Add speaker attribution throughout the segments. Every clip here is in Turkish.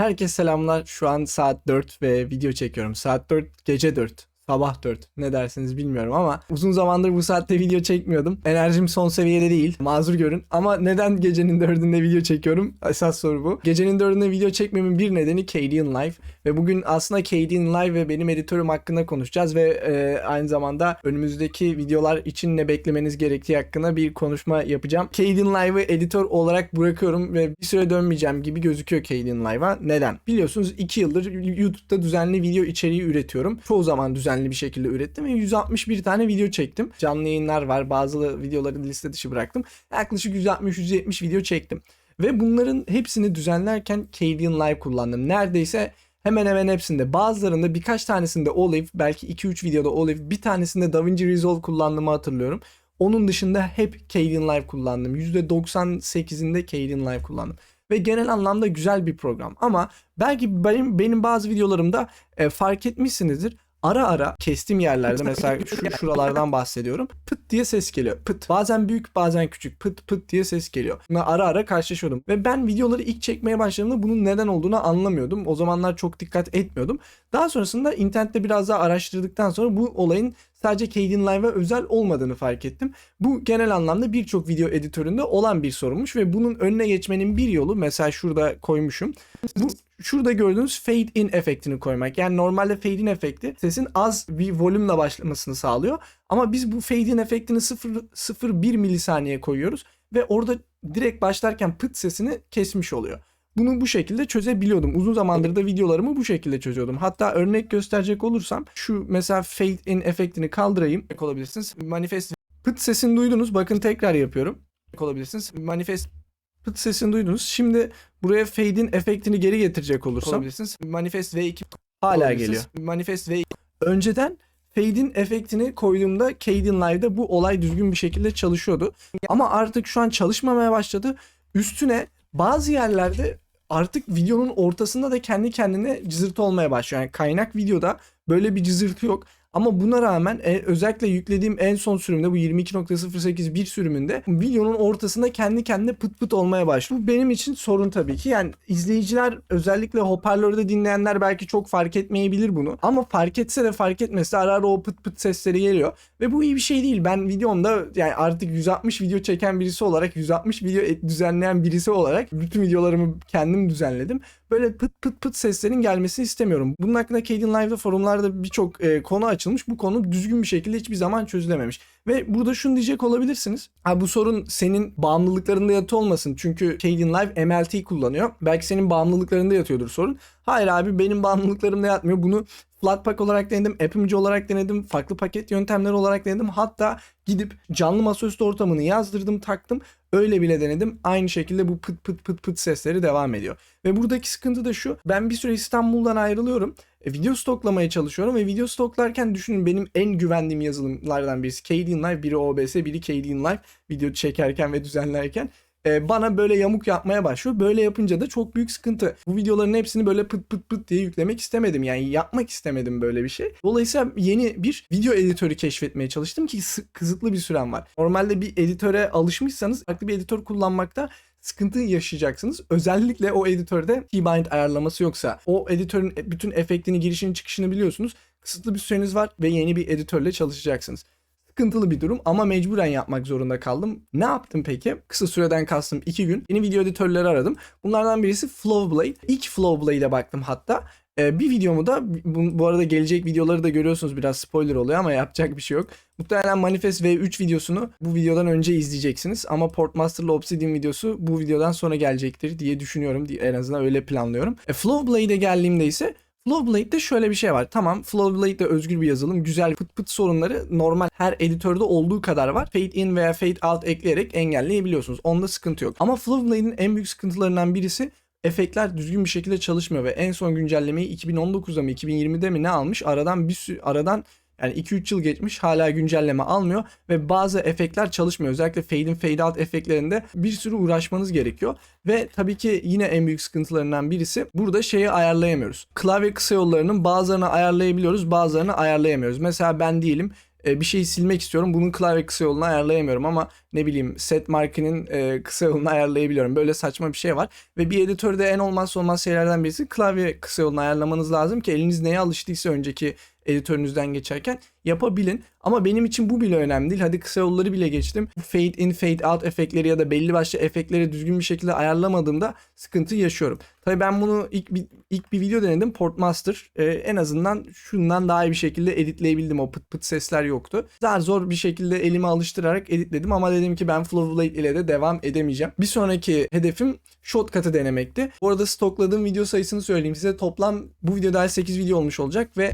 Speaker 1: Herkese selamlar. Şu an saat 4 ve video çekiyorum. Saat 4, gece 4. Sabah 4 ne dersiniz bilmiyorum ama uzun zamandır bu saatte video çekmiyordum. Enerjim son seviyede değil. Mazur görün. Ama neden gecenin 4'ünde video çekiyorum? Esas soru bu. Gecenin 4'ünde video çekmemin bir nedeni Cadian Live. Ve bugün aslında Cadian Live ve benim editörüm hakkında konuşacağız ve e, aynı zamanda önümüzdeki videolar için ne beklemeniz gerektiği hakkında bir konuşma yapacağım. Cadian Live'ı editör olarak bırakıyorum ve bir süre dönmeyeceğim gibi gözüküyor Cadian Live'a. Neden? Biliyorsunuz 2 yıldır YouTube'da düzenli video içeriği üretiyorum. Çoğu zaman düzenli bir şekilde ürettim ve 161 tane video çektim. Canlı yayınlar var. Bazı videoları liste dışı bıraktım. Yaklaşık 160-170 video çektim. Ve bunların hepsini düzenlerken Cadian Live kullandım. Neredeyse hemen hemen hepsinde. Bazılarında birkaç tanesinde Olive, belki 2-3 videoda Olive, bir tanesinde DaVinci Resolve kullandığımı hatırlıyorum. Onun dışında hep Cadian Live kullandım. %98'inde Cadian Live kullandım. Ve genel anlamda güzel bir program. Ama belki benim, benim bazı videolarımda e, fark etmişsinizdir. Ara ara kestiğim yerlerde mesela şu şuralardan bahsediyorum. Pıt diye ses geliyor. Pıt. Bazen büyük bazen küçük. Pıt pıt diye ses geliyor. Buna ara ara karşılaşıyordum. Ve ben videoları ilk çekmeye başladığımda bunun neden olduğunu anlamıyordum. O zamanlar çok dikkat etmiyordum. Daha sonrasında internette biraz daha araştırdıktan sonra bu olayın sadece Cadian Live'a özel olmadığını fark ettim. Bu genel anlamda birçok video editöründe olan bir sorunmuş ve bunun önüne geçmenin bir yolu mesela şurada koymuşum. Bu şurada gördüğünüz fade in efektini koymak. Yani normalde fade in efekti sesin az bir volümle başlamasını sağlıyor. Ama biz bu fade in efektini 0.01 milisaniye koyuyoruz ve orada direkt başlarken pıt sesini kesmiş oluyor. Bunu bu şekilde çözebiliyordum. Uzun zamandır da videolarımı bu şekilde çözüyordum. Hatta örnek gösterecek olursam şu mesela fade in efektini kaldırayım. Olabilirsiniz. Manifest pıt sesini duydunuz. Bakın tekrar yapıyorum. Olabilirsiniz. Manifest pıt sesini duydunuz. Şimdi buraya fade in efektini geri getirecek olursam. Manifest V2 hala geliyor. Manifest V2. Önceden fade in efektini koyduğumda Caden Live'da bu olay düzgün bir şekilde çalışıyordu. Ama artık şu an çalışmamaya başladı. Üstüne bazı yerlerde artık videonun ortasında da kendi kendine cızırtı olmaya başlıyor. Yani kaynak videoda böyle bir cızırtı yok. Ama buna rağmen e, özellikle yüklediğim en son sürümde bu 22.08 bir sürümünde videonun ortasında kendi kendine pıt pıt olmaya başlıyor. Bu benim için sorun tabii ki. Yani izleyiciler özellikle hoparlörde dinleyenler belki çok fark etmeyebilir bunu. Ama fark etse de fark etmese ara ara o pıt pıt sesleri geliyor. Ve bu iyi bir şey değil. Ben videomda yani artık 160 video çeken birisi olarak 160 video et- düzenleyen birisi olarak bütün videolarımı kendim düzenledim. Böyle pıt pıt pıt seslerin gelmesini istemiyorum. Bunun hakkında Caden Live'da forumlarda birçok e, konu açılmış. Bu konu düzgün bir şekilde hiçbir zaman çözülememiş. Ve burada şunu diyecek olabilirsiniz. Ha bu sorun senin bağımlılıklarında yatı olmasın. Çünkü Caden Live MLT kullanıyor. Belki senin bağımlılıklarında yatıyordur sorun. Hayır abi benim bağımlılıklarımda yatmıyor. Bunu Flatpak olarak denedim, App'imci olarak denedim, farklı paket yöntemleri olarak denedim. Hatta gidip canlı masaüstü ortamını yazdırdım, taktım. Öyle bile denedim. Aynı şekilde bu pıt pıt pıt pıt sesleri devam ediyor. Ve buradaki sıkıntı da şu. Ben bir süre İstanbul'dan ayrılıyorum. E, video stoklamaya çalışıyorum ve video stoklarken düşünün benim en güvendiğim yazılımlardan birisi Caden Live, biri OBS, biri Caden Live video çekerken ve düzenlerken e, bana böyle yamuk yapmaya başlıyor. Böyle yapınca da çok büyük sıkıntı. Bu videoların hepsini böyle pıt pıt pıt diye yüklemek istemedim. Yani yapmak istemedim böyle bir şey. Dolayısıyla yeni bir video editörü keşfetmeye çalıştım ki sı- kısıtlı bir sürem var. Normalde bir editöre alışmışsanız farklı bir editör kullanmakta sıkıntı yaşayacaksınız. Özellikle o editörde keybind ayarlaması yoksa o editörün bütün efektini girişini çıkışını biliyorsunuz. Kısıtlı bir süreniz var ve yeni bir editörle çalışacaksınız sıkıntılı bir durum ama mecburen yapmak zorunda kaldım. Ne yaptım peki? Kısa süreden kastım 2 gün. Yeni video editörleri aradım. Bunlardan birisi Flowblade. İlk Flowblade'e baktım hatta. Ee, bir videomu da bu, bu arada gelecek videoları da görüyorsunuz biraz spoiler oluyor ama yapacak bir şey yok. Muhtemelen Manifest V3 videosunu bu videodan önce izleyeceksiniz ama Portmaster'la Obsidian videosu bu videodan sonra gelecektir diye düşünüyorum. En azından öyle planlıyorum. E, Flowblade'e geldiğimde ise Flowblade'de şöyle bir şey var. Tamam Flowblade de özgür bir yazılım. Güzel pıt pıt sorunları normal her editörde olduğu kadar var. Fade in veya fade out ekleyerek engelleyebiliyorsunuz. Onda sıkıntı yok. Ama Flowblade'in en büyük sıkıntılarından birisi efektler düzgün bir şekilde çalışmıyor ve en son güncellemeyi 2019'da mı 2020'de mi ne almış? Aradan bir aradan yani 2-3 yıl geçmiş hala güncelleme almıyor ve bazı efektler çalışmıyor. Özellikle fade in fade out efektlerinde bir sürü uğraşmanız gerekiyor. Ve tabii ki yine en büyük sıkıntılarından birisi burada şeyi ayarlayamıyoruz. Klavye kısa yollarının bazılarını ayarlayabiliyoruz bazılarını ayarlayamıyoruz. Mesela ben diyelim e, bir şeyi silmek istiyorum. Bunun klavye kısa yolunu ayarlayamıyorum ama ne bileyim set markının e, kısa yolunu ayarlayabiliyorum. Böyle saçma bir şey var. Ve bir editörde en olmazsa olmaz şeylerden birisi klavye kısa yolunu ayarlamanız lazım ki eliniz neye alıştıysa önceki editörünüzden geçerken yapabilin. Ama benim için bu bile önemli değil. Hadi kısa yolları bile geçtim. Fade in, fade out efektleri ya da belli başlı efektleri düzgün bir şekilde ayarlamadığımda sıkıntı yaşıyorum. Tabii ben bunu ilk bir, ilk bir video denedim. Portmaster ee, en azından şundan daha iyi bir şekilde editleyebildim. O pıt pıt sesler yoktu. Daha zor bir şekilde elime alıştırarak editledim ama dedim ki ben Flowblade ile de devam edemeyeceğim. Bir sonraki hedefim Shotcut'ı denemekti. Bu arada stokladığım video sayısını söyleyeyim size. Toplam bu videoda 8 video olmuş olacak ve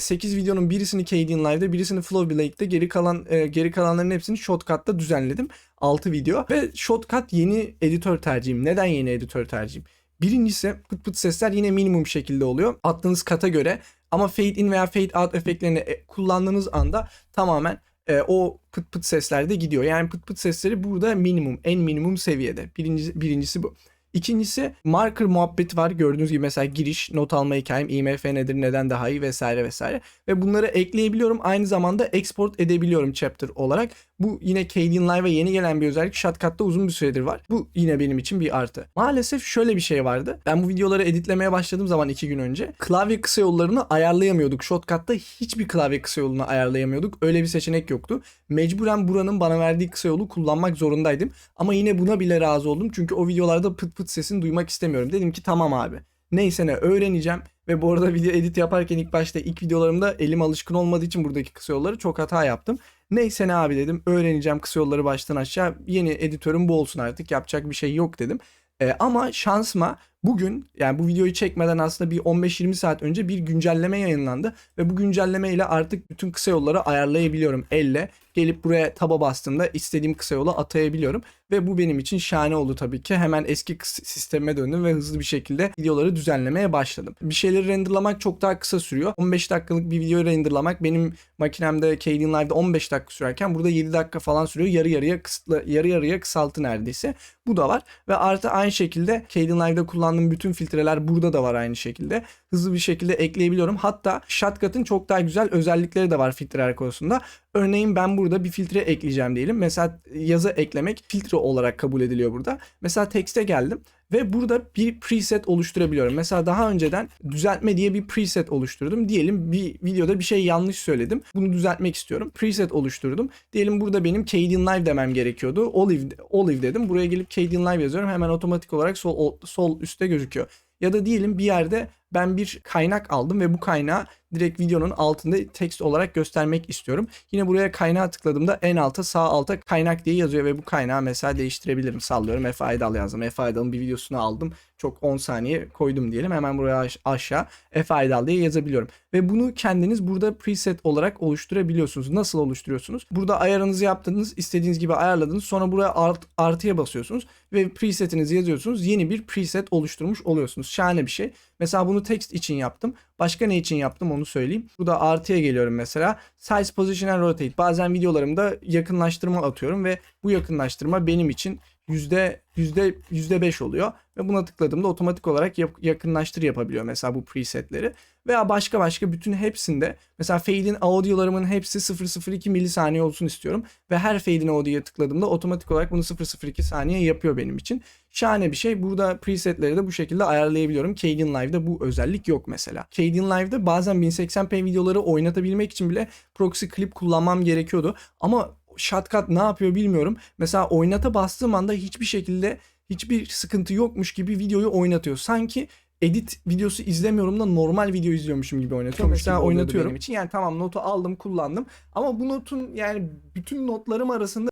Speaker 1: 8 videonun birisini Cadian Live'da, birisini Flowblade'de, geri kalan e, geri kalanların hepsini Shotcut'ta düzenledim. 6 video ve Shotcut yeni editör tercihim. Neden yeni editör tercihim? Birincisi pıt pıt sesler yine minimum şekilde oluyor. Attığınız kata göre ama fade in veya fade out efektlerini e, kullandığınız anda tamamen e, o pıt pıt sesler de gidiyor. Yani pıt pıt sesleri burada minimum, en minimum seviyede. Birincisi, birincisi bu. İkincisi marker muhabbeti var. Gördüğünüz gibi mesela giriş, not alma hikayem, IMF nedir, neden daha iyi vesaire vesaire. Ve bunları ekleyebiliyorum. Aynı zamanda export edebiliyorum chapter olarak. Bu yine Cadian Live'a yeni gelen bir özellik. Shotcut'ta uzun bir süredir var. Bu yine benim için bir artı. Maalesef şöyle bir şey vardı. Ben bu videoları editlemeye başladığım zaman iki gün önce klavye kısa yollarını ayarlayamıyorduk. Shotcut'ta hiçbir klavye kısa yolunu ayarlayamıyorduk. Öyle bir seçenek yoktu. Mecburen buranın bana verdiği kısa yolu kullanmak zorundaydım. Ama yine buna bile razı oldum. Çünkü o videolarda pıt pıt sesini duymak istemiyorum. Dedim ki tamam abi. Neyse ne öğreneceğim. Ve bu arada video edit yaparken ilk başta ilk videolarımda elim alışkın olmadığı için buradaki kısa yolları çok hata yaptım. Neyse ne abi dedim öğreneceğim kısa yolları baştan aşağı yeni editörüm bu olsun artık yapacak bir şey yok dedim. Ee, ama şansıma bugün yani bu videoyu çekmeden aslında bir 15-20 saat önce bir güncelleme yayınlandı. Ve bu güncelleme ile artık bütün kısa yolları ayarlayabiliyorum elle. Gelip buraya taba bastığımda istediğim kısa yola atayabiliyorum. Ve bu benim için şahane oldu tabii ki. Hemen eski sisteme döndüm ve hızlı bir şekilde videoları düzenlemeye başladım. Bir şeyleri renderlamak çok daha kısa sürüyor. 15 dakikalık bir videoyu renderlamak benim makinemde Kdenlive'da Live'da 15 dakika sürerken burada 7 dakika falan sürüyor. Yarı yarıya kısıtlı, yarı yarıya kısaltı neredeyse. Bu da var. Ve artı aynı şekilde Kdenlive'da Live'da kullandığım bütün filtreler burada da var aynı şekilde. Hızlı bir şekilde ekleyebiliyorum. Hatta Shotcut'ın çok daha güzel özellikleri de var filtreler konusunda. Örneğin ben burada bir filtre ekleyeceğim diyelim. Mesela yazı eklemek filtre olarak kabul ediliyor burada. Mesela tekste geldim ve burada bir preset oluşturabiliyorum. Mesela daha önceden düzeltme diye bir preset oluşturdum. Diyelim bir videoda bir şey yanlış söyledim. Bunu düzeltmek istiyorum. Preset oluşturdum. Diyelim burada benim Cadian Live demem gerekiyordu. Olive, Olive dedim. Buraya gelip Cadian Live yazıyorum. Hemen otomatik olarak sol, sol üstte gözüküyor. Ya da diyelim bir yerde ben bir kaynak aldım ve bu kaynağı direkt videonun altında text olarak göstermek istiyorum. Yine buraya kaynağı tıkladığımda en alta sağ alta kaynak diye yazıyor ve bu kaynağı mesela değiştirebilirim. Sallıyorum Efe Aydal yazdım. Efe Aydal'ın bir videosunu aldım. Çok 10 saniye koydum diyelim. Hemen buraya aşağı Efe Aydal diye yazabiliyorum. Ve bunu kendiniz burada preset olarak oluşturabiliyorsunuz. Nasıl oluşturuyorsunuz? Burada ayarınızı yaptınız. istediğiniz gibi ayarladınız. Sonra buraya art, artıya basıyorsunuz. Ve presetinizi yazıyorsunuz. Yeni bir preset oluşturmuş oluyorsunuz. Şahane bir şey. Mesela bunu text için yaptım. Başka ne için yaptım onu söyleyeyim. Burada artıya geliyorum mesela. Size, Position and Rotate. Bazen videolarımda yakınlaştırma atıyorum ve bu yakınlaştırma benim için yüzde yüzde yüzde beş oluyor ve buna tıkladığımda otomatik olarak yakınlaştır yapabiliyor mesela bu presetleri veya başka başka bütün hepsinde mesela fade'in audiolarımın hepsi 002 milisaniye olsun istiyorum ve her fade'in audio'ya tıkladığımda otomatik olarak bunu 002 saniye yapıyor benim için. Şahane bir şey. Burada presetleri de bu şekilde ayarlayabiliyorum. Kdenlive'da Live'da bu özellik yok mesela. Kdenlive'da Live'da bazen 1080p videoları oynatabilmek için bile proxy clip kullanmam gerekiyordu. Ama Shotcut ne yapıyor bilmiyorum. Mesela oynata bastığım anda hiçbir şekilde hiçbir sıkıntı yokmuş gibi videoyu oynatıyor. Sanki edit videosu izlemiyorum da normal video izliyormuşum gibi oynatıyor. Mesela oynatıyorum. Benim için. Yani tamam notu aldım kullandım ama bu notun yani bütün notlarım arasında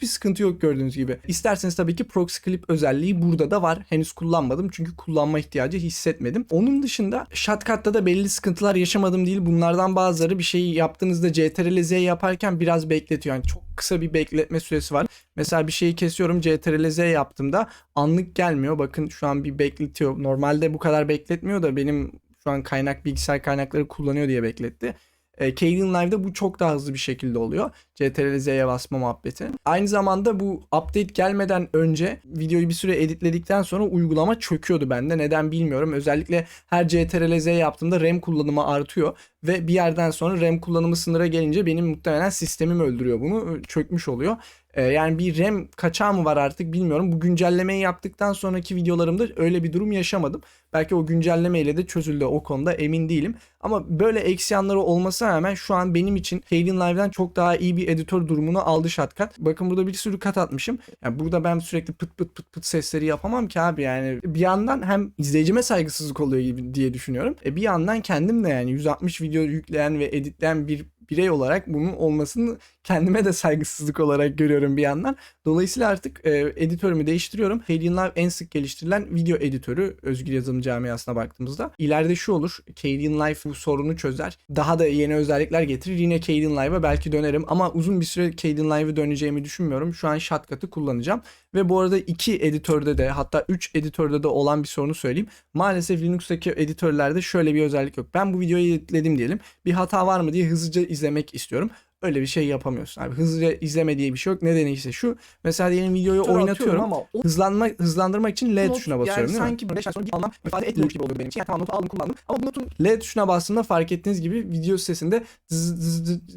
Speaker 1: Hiçbir sıkıntı yok gördüğünüz gibi. İsterseniz tabii ki proxy clip özelliği burada da var. Henüz kullanmadım çünkü kullanma ihtiyacı hissetmedim. Onun dışında Shotcut'ta da belli sıkıntılar yaşamadım değil. Bunlardan bazıları bir şeyi yaptığınızda CTRL Z yaparken biraz bekletiyor. Yani çok kısa bir bekletme süresi var. Mesela bir şeyi kesiyorum CTRL Z yaptığımda anlık gelmiyor. Bakın şu an bir bekletiyor. Normalde bu kadar bekletmiyor da benim şu an kaynak bilgisayar kaynakları kullanıyor diye bekletti. E, Kden Live'da bu çok daha hızlı bir şekilde oluyor. CTRL Z'ye basma muhabbeti. Aynı zamanda bu update gelmeden önce videoyu bir süre editledikten sonra uygulama çöküyordu bende. Neden bilmiyorum. Özellikle her CTRL Z yaptığımda RAM kullanımı artıyor ve bir yerden sonra RAM kullanımı sınıra gelince benim muhtemelen sistemim öldürüyor bunu. Çökmüş oluyor. Ee, yani bir RAM kaçağı mı var artık bilmiyorum. Bu güncellemeyi yaptıktan sonraki videolarımda öyle bir durum yaşamadım. Belki o güncellemeyle de çözüldü o konuda emin değilim. Ama böyle eksi yanları olmasına rağmen şu an benim için Kden Live'den çok daha iyi bir editör durumunu aldı Shotcut. Bakın burada bir sürü kat atmışım. Yani burada ben sürekli pıt pıt pıt pıt sesleri yapamam ki abi yani. Bir yandan hem izleyicime saygısızlık oluyor gibi diye düşünüyorum. E bir yandan kendim de yani 160 video yükleyen ve editleyen bir birey olarak bunun olmasını kendime de saygısızlık olarak görüyorum bir yandan. Dolayısıyla artık e, editörümü değiştiriyorum. Kden Live en sık geliştirilen video editörü özgür yazılım camiasına baktığımızda. İleride şu olur. Kden Live bu sorunu çözer. Daha da yeni özellikler getirir. Yine Kden Live'a belki dönerim ama uzun bir süre Kden Live'ı döneceğimi düşünmüyorum. Şu an Shotcut'ı kullanacağım. Ve bu arada iki editörde de hatta 3 editörde de olan bir sorunu söyleyeyim. Maalesef Linux'taki editörlerde şöyle bir özellik yok. Ben bu videoyu editledim diyelim. Bir hata var mı diye hızlıca izlemek istiyorum. Öyle bir şey yapamıyorsun abi. Hızlıca izleme diye bir şey yok. Nedeni ise şu. Mesela diyelim videoyu
Speaker 2: Dur,
Speaker 1: oynatıyorum
Speaker 2: atıyorum
Speaker 1: ama
Speaker 2: o-
Speaker 1: hızlanma hızlandırmak için L
Speaker 2: Not-
Speaker 1: tuşuna basıyorum
Speaker 2: yani
Speaker 1: değil mi?
Speaker 2: sanki 5 ay sonra bir anlam ifade etmiyormuş gibi oluyor benim için. Yani tamam notu aldım kullandım ama bu notun
Speaker 1: L tuşuna bastığımda fark ettiğiniz gibi video sesinde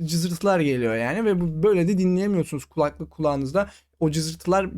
Speaker 1: cızırtılar geliyor yani ve bu böyle de dinleyemiyorsunuz kulaklık kulağınızda. O cızırtılar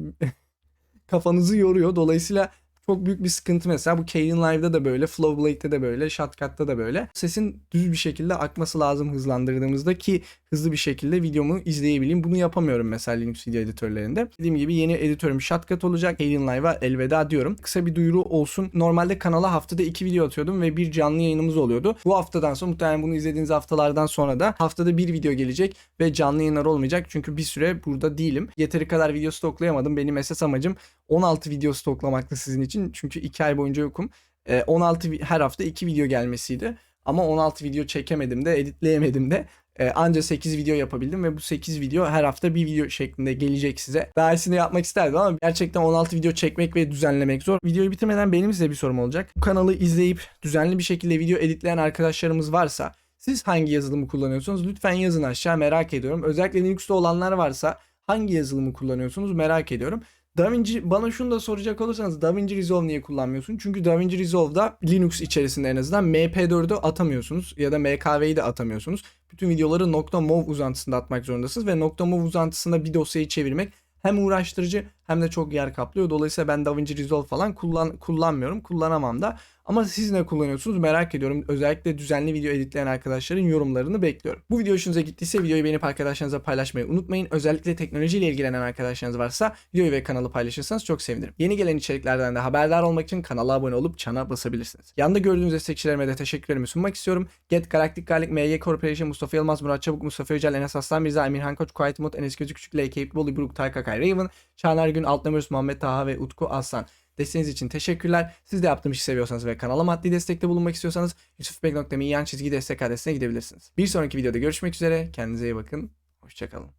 Speaker 1: kafanızı yoruyor. Dolayısıyla çok büyük bir sıkıntı mesela. Bu Kden Live'da da böyle, Flowblade'de de böyle, Shotcut'ta da böyle. Sesin düz bir şekilde akması lazım hızlandırdığımızda ki hızlı bir şekilde videomu izleyebileyim. Bunu yapamıyorum mesela Linux video editörlerinde. Dediğim gibi yeni editörüm Shotcut olacak. Kden Live'a elveda diyorum. Kısa bir duyuru olsun. Normalde kanala haftada iki video atıyordum ve bir canlı yayınımız oluyordu. Bu haftadan sonra muhtemelen bunu izlediğiniz haftalardan sonra da haftada bir video gelecek ve canlı yayınlar olmayacak. Çünkü bir süre burada değilim. Yeteri kadar video stoklayamadım. Benim esas amacım 16 video stoklamaktı sizin için. Çünkü 2 ay boyunca yokum. Ee, 16 vi- her hafta 2 video gelmesiydi. Ama 16 video çekemedim de, editleyemedim de. Ee, anca 8 video yapabildim ve bu 8 video her hafta bir video şeklinde gelecek size. İyisini yapmak isterdim ama gerçekten 16 video çekmek ve düzenlemek zor. Videoyu bitirmeden benim size bir sorum olacak. Bu kanalı izleyip düzenli bir şekilde video editleyen arkadaşlarımız varsa siz hangi yazılımı kullanıyorsunuz? Lütfen yazın aşağı merak ediyorum. Özellikle Linux'ta olanlar varsa hangi yazılımı kullanıyorsunuz merak ediyorum. DaVinci bana şunu da soracak olursanız DaVinci Resolve niye kullanmıyorsun? Çünkü DaVinci Resolve'da Linux içerisinde en azından MP4'ü atamıyorsunuz ya da MKV'yi de atamıyorsunuz. Bütün videoları .mov uzantısında atmak zorundasınız ve .mov uzantısında bir dosyayı çevirmek hem uğraştırıcı hem de çok yer kaplıyor. Dolayısıyla ben DaVinci Resolve falan kullan kullanmıyorum. Kullanamam da. Ama siz ne kullanıyorsunuz merak ediyorum. Özellikle düzenli video editleyen arkadaşların yorumlarını bekliyorum. Bu video hoşunuza gittiyse videoyu beğenip arkadaşlarınıza paylaşmayı unutmayın. Özellikle teknolojiyle ilgilenen arkadaşlarınız varsa videoyu ve kanalı paylaşırsanız çok sevinirim. Yeni gelen içeriklerden de haberdar olmak için kanala abone olup çana basabilirsiniz. Yanda gördüğünüz destekçilerime de teşekkürlerimi sunmak istiyorum. Get, Galaktik Garlic, MG Corporation, Mustafa Yılmaz, Murat Çabuk, Mustafa Yücel, Enes Aslan Mirza, Emirhan Koç, Quiet Mod, Enes Gözü Küçük, L. Cape, Bolu, Buruk, Tayka Kay, Raven, Çağlar Gün, Altnömürs, Muhammed Taha ve Utku Aslan. Desteğiniz için teşekkürler. Siz de yaptığım işi seviyorsanız ve kanala maddi destekte bulunmak istiyorsanız yusufbek.me yan çizgi destek adresine gidebilirsiniz. Bir sonraki videoda görüşmek üzere. Kendinize iyi bakın. Hoşçakalın.